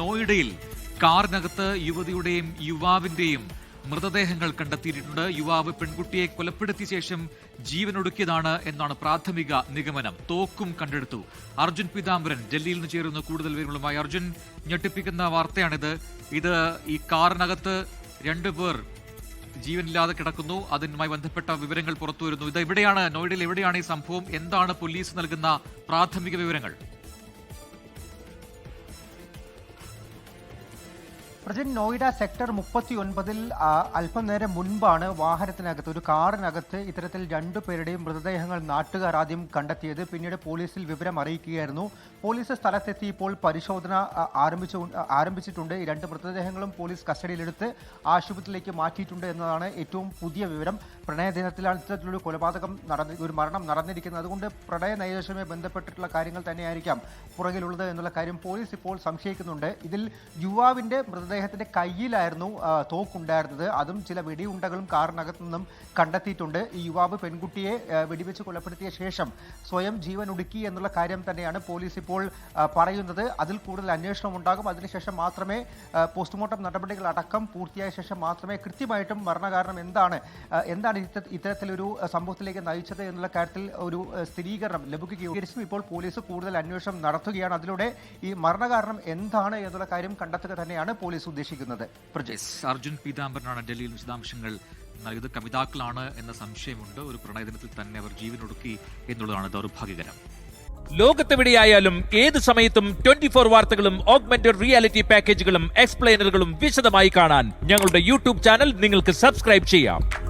നോയിഡയിൽ കാറിനകത്ത് യുവതിയുടെയും യുവാവിന്റെയും മൃതദേഹങ്ങൾ കണ്ടെത്തിയിട്ടുണ്ട്. യുവാവ് പെൺകുട്ടിയെ കൊലപ്പെടുത്തിയ ശേഷം ജീവനൊടുക്കിയതാണ് എന്നാണ് പ്രാഥമിക നിഗമനം. തോക്കും കണ്ടെടുത്തു. അർജുൻ പീതാംബരൻ ഡൽഹിയിൽ നിന്ന് ചേരുന്ന കൂടുതൽ വിവരങ്ങളുമായി അർജുൻ ഞെട്ടിപ്പിക്കുന്ന വാർത്തയാണിത്. ഇത് ഈ കാറിനകത്ത് രണ്ടുപേർ ജീവനില്ലാതെ കിടക്കുന്നു. അതിനുമായി ബന്ധപ്പെട്ട വിവരങ്ങൾ പുറത്തു വരുന്നു ഇത് എവിടെയാണ്? നോയിഡയിൽ എവിടെയാണ് ഈ സംഭവം? എന്താണ് പോലീസ് നൽകുന്ന പ്രാഥമിക വിവരങ്ങൾ? പ്രജൻ നോയിഡ സെക്ടർ മുപ്പത്തി ഒൻപതിൽ അല്പം നേരം മുൻപാണ് വാഹനത്തിനകത്ത് ഒരു കാറിനകത്ത് ഇത്തരത്തിൽ രണ്ടു പേരുടെയും മൃതദേഹങ്ങൾ നാട്ടുകാർ ആദ്യം കണ്ടെത്തിയത്. പിന്നീട് പോലീസിൽ വിവരം അറിയിക്കുകയായിരുന്നു. പോലീസ് സ്ഥലത്തെത്തി ഇപ്പോൾ പരിശോധന ആരംഭിച്ചു ആരംഭിച്ചിട്ടുണ്ട്. ഈ രണ്ട് മൃതദേഹങ്ങളും പോലീസ് കസ്റ്റഡിയിലെടുത്ത് ആശുപത്രിയിലേക്ക് മാറ്റിയിട്ടുണ്ട് എന്നതാണ് ഏറ്റവും പുതിയ വിവരം. പ്രണയദിനത്തിലാണ് ഇത്തരത്തിലൊരു കൊലപാതകം നടന്ന് ഒരു മരണം നടന്നിരിക്കുന്നത്. അതുകൊണ്ട് പ്രണയ നൈരാശ്യവുമായി ബന്ധപ്പെട്ടിട്ടുള്ള കാര്യങ്ങൾ തന്നെയായിരിക്കാം പുറകിലുള്ളത് എന്നുള്ള കാര്യം പോലീസ് ഇപ്പോൾ സംശയിക്കുന്നുണ്ട്. ഇതിൽ യുവാവിന്റെ മൃതദേഹത്തിന്റെ കയ്യിലായിരുന്നു തോക്കുണ്ടായിരുന്നത്. അതും ചില വെടിയുണ്ടകളും കാറിനകത്തു നിന്നും കണ്ടെത്തിയിട്ടുണ്ട്. ഈ യുവാവ് പെൺകുട്ടിയെ വെടിവെച്ച് കൊലപ്പെടുത്തിയ ശേഷം സ്വയം ജീവൻ ഒടുക്കി എന്നുള്ള കാര്യം തന്നെയാണ് പോലീസ് ഇപ്പോൾ പറയുന്നത്. അതിൽ കൂടുതൽ അന്വേഷണം ഉണ്ടാകും. അതിനുശേഷം മാത്രമേ പോസ്റ്റ്മോർട്ടം നടപടികൾ അടക്കം പൂർത്തിയായ ശേഷം മാത്രമേ കൃത്യമായിട്ടും മരണകാരണം എന്താണ് എന്താണ് ഇത്ത- ഇത്തരത്തിലൊരു സംഭവത്തിലേക്ക് നയിച്ചത് എന്നുള്ള കാര്യത്തിൽ ഒരു സ്ഥിരീകരണം ലഭിക്കുകയും ഇപ്പോൾ പോലീസ് കൂടുതൽ അന്വേഷണം നടത്തുകയാണ്. അതിലൂടെ ഈ മരണകാരണം എന്താണ് എന്നുള്ള കാര്യം കണ്ടെത്തുക തന്നെയാണ് പോലീസ് ഉദ്ദേശിക്കുന്നത്? പ്രജയ് അർജുൻ പീതാംബരനാണ് ഡൽഹിയിൽ വിശദാംശങ്ങൾ നൽകിയത്. കവിതാക്കളാണ് എന്ന സംശയമുണ്ട്. ഒരു പ്രണയദിനത്തിൽ തന്നെ അവർ ജീവനൊടുക്കി എന്നുള്ളതാണ് ദൗർഭാഗ്യകരം. ലോകത്തെവിടെയായാലും ഏത് സമയത്തും ട്വന്റി ഫോർ വാർത്തകളും ഓഗ്മെന്റഡ് റിയാലിറ്റി പാക്കേജുകളും എക്സ്പ്ലെയിനറുകളും വിശദമായി കാണാൻ ഞങ്ങളുടെ യൂട്യൂബ് ചാനൽ നിങ്ങൾക്ക് സബ്സ്ക്രൈബ് ചെയ്യാം.